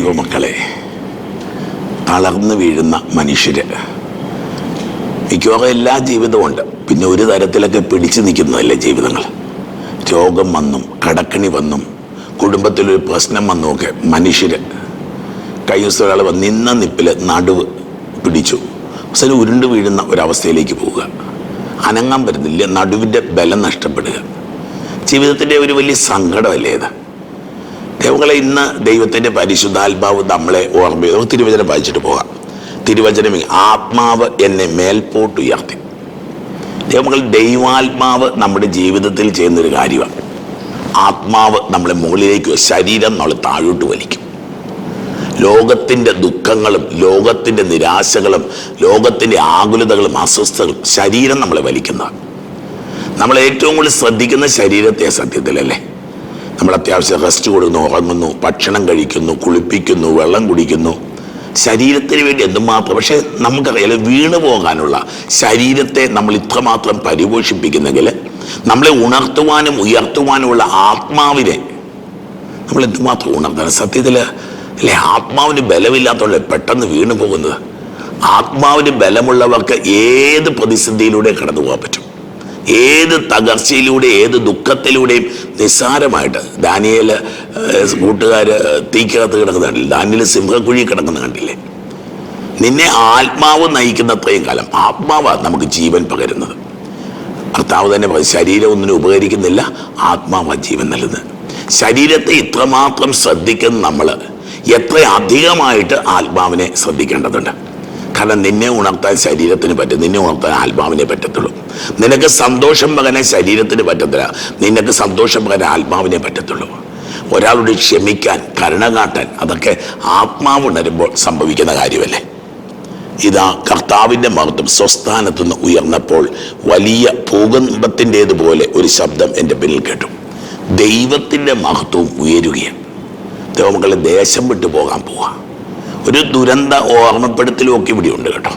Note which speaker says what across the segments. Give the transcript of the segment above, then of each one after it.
Speaker 1: ദൈവമക്കളെ തളർന്നു വീഴുന്ന മനുഷ്യര്. മിക്കവാറും എല്ലാ ജീവിതമുണ്ട് പിന്നെ ഒരു തരത്തിലൊക്കെ പിടിച്ചു നിൽക്കുന്നതല്ലേ ജീവിതങ്ങൾ. രോഗം വന്നും കടക്കണി വന്നും കുടുംബത്തിലൊരു പ്രശ്നം വന്നും ഒക്കെ മനുഷ്യര്. കഴിഞ്ഞ ദിവസം ഒരാൾ നിന്ന നിപ്പിൽ നടുവ് പിടിച്ചു. അവസരം ഉരുണ്ട് വീഴുന്ന ഒരവസ്ഥയിലേക്ക് പോവുക. അനങ്ങാൻ പറ്റുന്നില്ല നടുവിന്റെ ബലം നഷ്ടപ്പെടുക. ജീവിതത്തിന്റെ ഒരു വലിയ സങ്കടമല്ലേ ഇത്? ദൈവങ്ങളെ ഇന്ന് ദൈവത്തിന്റെ പരിശുദ്ധാത്മാവ് നമ്മളെ ഓർമ്മ നമുക്ക് തിരുവചനം വായിച്ചിട്ട് പോകാം. തിരുവചനം ആത്മാവ് എന്നെ മേൽപോട്ട് ഉയർത്തി. ദൈവങ്ങൾ ദൈവാത്മാവ് നമ്മുടെ ജീവിതത്തിൽ ചെയ്യുന്നൊരു കാര്യമാണ്. ആത്മാവ് നമ്മളെ മുകളിലേക്ക് ശരീരം നമ്മൾ താഴോട്ട് വലിക്കും. ലോകത്തിന്റെ ദുഃഖങ്ങളും ലോകത്തിന്റെ നിരാശകളും ലോകത്തിന്റെ ആകുലതകളും അസ്വസ്ഥകളും ശരീരം നമ്മളെ വലിക്കുന്നതാണ്. നമ്മൾ ഏറ്റവും കൂടുതൽ ശ്രദ്ധിക്കുന്ന ശരീരത്തെ സത്യത്തിലല്ലേ? നമ്മൾ അത്യാവശ്യം റെസ്റ്റ് കൊടുക്കുന്നു ഉറങ്ങുന്നു ഭക്ഷണം കഴിക്കുന്നു കുളിപ്പിക്കുന്നു വെള്ളം കുടിക്കുന്നു. ശരീരത്തിന് വേണ്ടി എന്തുമാത്രം പക്ഷെ നമുക്കറിയാലോ വീണു പോകാനുള്ള ശരീരത്തെ നമ്മൾ ഇത്രമാത്രം പരിപോഷിപ്പിക്കുന്നെങ്കിൽ നമ്മളെ ഉണർത്തുവാനും ഉയർത്തുവാനുമുള്ള ആത്മാവിനെ നമ്മൾ എന്തുമാത്രം ഉണർത്തണം? സത്യത്തിൽ അല്ലെ ആത്മാവിന് ബലമില്ലാത്തവരല്ലേ പെട്ടെന്ന് വീണു പോകുന്നത്. ആത്മാവിന് ബലമുള്ളവർക്ക് ഏത് പ്രതിസന്ധിയിലൂടെ കടന്നു പോകാൻ പറ്റും? ഏത് തകർച്ചയിലൂടെ ഏത് ദുഃഖത്തിലൂടെയും നിസ്സാരമായിട്ട് ദാനിയേൽ കൂട്ടുകാർ തീക്കകത്ത് കിടക്കുന്ന കണ്ടില്ല? ദാനിയേൽ സിംഹക്കുഴി കിടക്കുന്ന കണ്ടില്ലേ? നിന്നെ ആത്മാവ് നയിക്കുന്നത്രയും കാലം ആത്മാവാണ് നമുക്ക് ജീവൻ പകരുന്നത്. കർത്താവ് തന്നെ ശരീരം ഒന്നിനും ഉപകരിക്കുന്നില്ല ആത്മാവാണ് ജീവൻ നൽകുന്നത്. ശരീരത്തെ ഇത്രമാത്രം ശ്രദ്ധിക്കുന്ന നമ്മൾ എത്ര അധികമായിട്ട് ആത്മാവിനെ ശ്രദ്ധിക്കേണ്ടതുണ്ട്. കാരണം നിന്നെ ഉണർത്താൻ ശരീരത്തിന് പറ്റും. നിന്നെ ഉണർത്താൻ ആത്മാവിനെ പറ്റത്തുള്ളൂ. നിനക്ക് സന്തോഷം പകരാൻ ശരീരത്തിന് പറ്റത്തില്ല. നിനക്ക് സന്തോഷം പകരാൻ ആത്മാവിനെ പറ്റത്തുള്ളൂ. ഒരാളോട് ക്ഷമിക്കാൻ കരുണ കാട്ടാൻ അതൊക്കെ ആത്മാവ് ഉണരുമ്പോൾ സംഭവിക്കുന്ന കാര്യമല്ലേ? ഇതാ കർത്താവിന്റെ മഹത്വം. സ്വസ്ഥാനത്തു നിന്ന് ഉയർന്നപ്പോൾ വലിയ ഭൂകമ്പത്തിന്റേതുപോലെ ഒരു ശബ്ദം എന്റെ പിന്നിൽ കേട്ടു. ദൈവത്തിന്റെ മഹത്വം ഉയരുകയാണ്. ദൈവമക്കളെ ദേശം വിട്ടു പോകാൻ പോവാ. ഒരു ദുരന്ത ഓർമ്മപ്പെടുത്തലും ഒക്കെ ഇവിടെ ഉണ്ട് കേട്ടോ.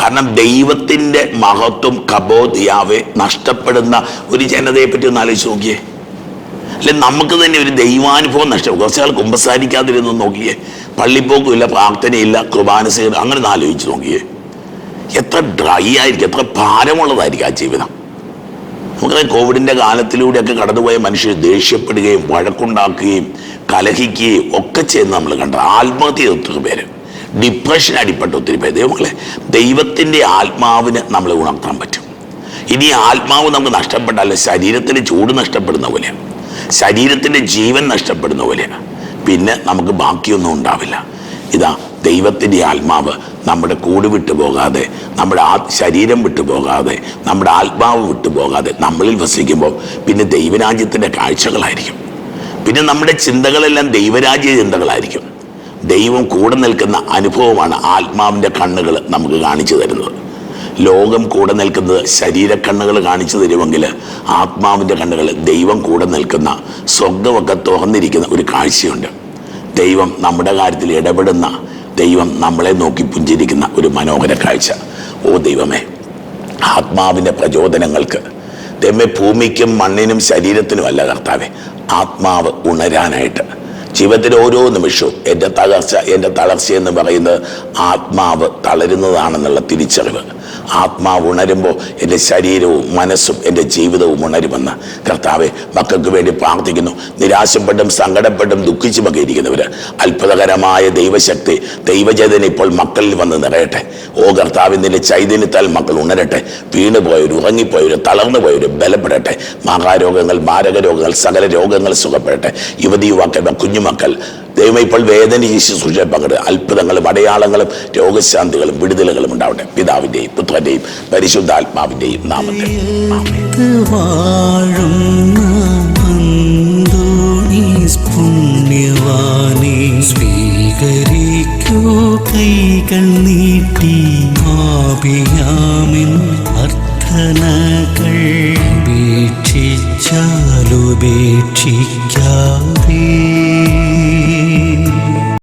Speaker 1: കാരണം ദൈവത്തിന്റെ മഹത്വം കബോധിയാവെ നഷ്ടപ്പെടുന്ന ഒരു ജനതയെ പറ്റി ഒന്ന് ആലോചിച്ച് നോക്കിയേ. അല്ലെ നമുക്ക് തന്നെ ഒരു ദൈവാനുഭവം നഷ്ടപ്പെടും കുറച്ചാൾ കുമ്പസാരിക്കാതിരുന്നു നോക്കിയേ. പള്ളിപ്പോക്കുമില്ല പ്രാർത്ഥനയില്ല കുർബാന അങ്ങനെ ഒന്ന് ആലോചിച്ച് നോക്കിയേ. എത്ര ഡ്രൈ ആയിരിക്കും എത്ര ഭാരമുള്ളതായിരിക്കും ആ ജീവിതം. നമുക്കറിയാം കോവിഡിന്റെ കാലത്തിലൂടെയൊക്കെ കടന്നുപോയ മനുഷ്യർ ദേഷ്യപ്പെടുകയും വഴക്കുണ്ടാക്കുകയും കലഹിക്കുകയും ഒക്കെ ചെയ്യുന്ന നമ്മൾ കണ്ടത്. ആത്മഹത്യ ഒത്തിരി പേര്. ഡിപ്രഷൻ അടിപ്പെട്ട ഒത്തിരി പേര്. ദൈവങ്ങളെ ദൈവത്തിന്റെ ആത്മാവിന് നമ്മൾ ഉണർത്താൻ പറ്റും. ഇനി ആത്മാവ് നമുക്ക് നഷ്ടപ്പെട്ടാൽ ശരീരത്തിന്റെ ചൂട് നഷ്ടപ്പെടുന്ന പോലെയാണ് ശരീരത്തിന്റെ ജീവൻ നഷ്ടപ്പെടുന്ന പോലെയാണ് പിന്നെ നമുക്ക് ബാക്കിയൊന്നും ഉണ്ടാവില്ല. ഇതാ ദൈവത്തിന്റെ ആത്മാവ് നമ്മുടെ കൂട് വിട്ടു പോകാതെ നമ്മുടെ ആ ശരീരം വിട്ടു പോകാതെ നമ്മുടെ ആത്മാവ് വിട്ടു പോകാതെ നമ്മളിൽ വസിക്കുമ്പോൾ പിന്നെ ദൈവരാജ്യത്തിന്റെ കാഴ്ചകളായിരിക്കും. പിന്നെ നമ്മുടെ ചിന്തകളെല്ലാം ദൈവരാജ്യ ചിന്തകളായിരിക്കും. ദൈവം കൂടെ നിൽക്കുന്ന അനുഭവമാണ് ആത്മാവിന്റെ കണ്ണുകൾ നമുക്ക് കാണിച്ചു തരുന്നത്. ലോകം കൂടെ നിൽക്കുന്നത് ശരീരക്കണ്ണുകൾ കാണിച്ചു തരുമെങ്കിൽ ആത്മാവിന്റെ കണ്ണുകൾ ദൈവം കൂടെ നിൽക്കുന്ന സ്വർഗമൊക്കെ തുറന്നിരിക്കുന്ന ഒരു കാഴ്ചയുണ്ട്. ദൈവം നമ്മുടെ കാര്യത്തിൽ ഇടപെടുന്ന ദൈവം നമ്മളെ നോക്കി പുഞ്ചിരിക്കുന്ന ഒരു മനോഹര കാഴ്ച. ഓ ദൈവമേ ആത്മാവിന്റെ പ്രചോദനങ്ങൾക്ക് ദൈവമേ ഭൂമിക്കും മണ്ണിനും ശരീരത്തിനും അല്ല കർത്താവെ ആത്മാവ് ഉണരാനായിട്ട്. ജീവിതത്തിലെ ഓരോ നിമിഷവും എന്റെ തകർച്ച എന്റെ തളർച്ച എന്ന് പറയുന്നത് ആത്മാവ് തളരുന്നതാണെന്നുള്ള തിരിച്ചറിവ്. ആത്മാവ് ഉണരുമ്പോൾ എന്റെ ശരീരവും മനസ്സും എന്റെ ജീവിതവും ഉണരുമെന്ന് കർത്താവെ മക്കൾക്ക് വേണ്ടി പ്രാർത്ഥിക്കുന്നു. നിരാശപ്പെട്ടും സങ്കടപ്പെട്ടും ദുഃഖിച്ചുമൊക്കെ ഇരിക്കുന്നവർ അത്ഭുതകരമായ ദൈവശക്തി ദൈവചേതന ഇപ്പോൾ മക്കളിൽ വന്ന് നിറയട്ടെ. ഓ കർത്താവ് നിന്റെ ചൈതന്യത്താൽ മക്കൾ ഉണരട്ടെ. വീണുപോയവർ ഉറങ്ങിപ്പോയവർ തളർന്നു പോയവർ ബലപ്പെടട്ടെ. മാഹാരോഗങ്ങൾ മാരക രോഗങ്ങൾ സകല രോഗങ്ങൾ സുഖപ്പെടട്ടെ. യുവതി യുവാക്കളുടെ കുഞ്ഞുമക്കൾ ദൈവം ഇപ്പോൾ വേദന ശുശ്രൂഷ പങ്കെടുക്കുക അത്ഭുതങ്ങളും അടയാളങ്ങളും രോഗശാന്തികളും വിടുതലുകളും ഉണ്ടാവട്ടെ. പിതാവിന്റെയും പുത്രന്റെയും പരിശുദ്ധാത്മാവിന്റെയും നാമത്തിൽ.
Speaker 2: സ്വീകരിക്കൂ. കൈകൾ അർത്ഥനകൾ ഉപേക്ഷിച്ചാലുപേക്ഷിക്കാ